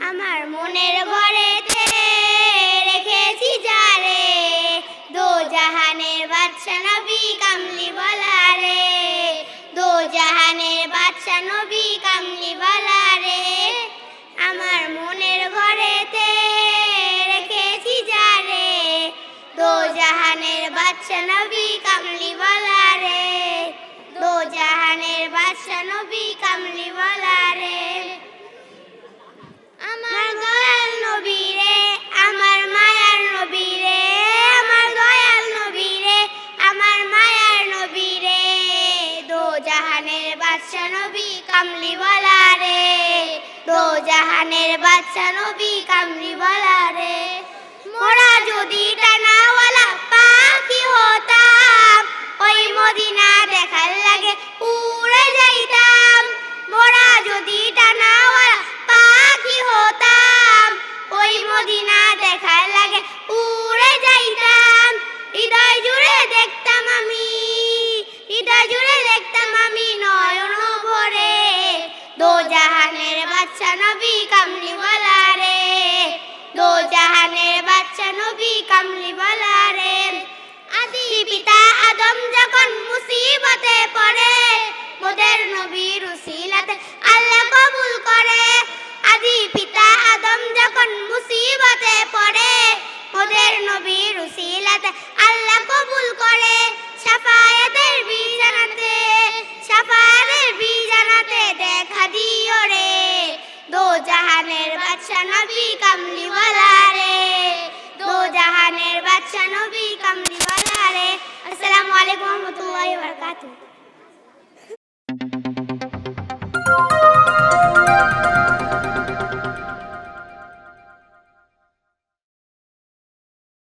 আমার মনের ঘরেতে রেখেছি যারে দো জাহানের বাদশা নবী কামলি বলা রে। দো জাহানের বাদশা নবী কামলি বলা রে। আমার মনের ঘরেতে রেখেছি যারে দো জাহানের বাদশা নবী কামলি বলা রে। দো জাহানের বাদশা নবী কামলি বলা জাহানের বাচ্চা নবী কামরি বলা নবী কামলি আদি পিতা আদম যখন মুসিবতে পড়ে, মোদের নবীর উসিলাতে আল্লাহ কবুল করে। আদি পিতা আদম যখন মুসিবতে পড়ে, মোদের নবীর উসিলাতে আল্লাহ কবুল করে। সাফায়াতের বিজানাতে সাফায়াতের বিজানাতে দেখা দিও রে। দো জাহানের বাদশা নবী কামলি বলা রে দো জাহানের বাদশা নবী কামলি বলা রে আসসালামু আলাইকুম ওয়া রাহমাতুল্লাহি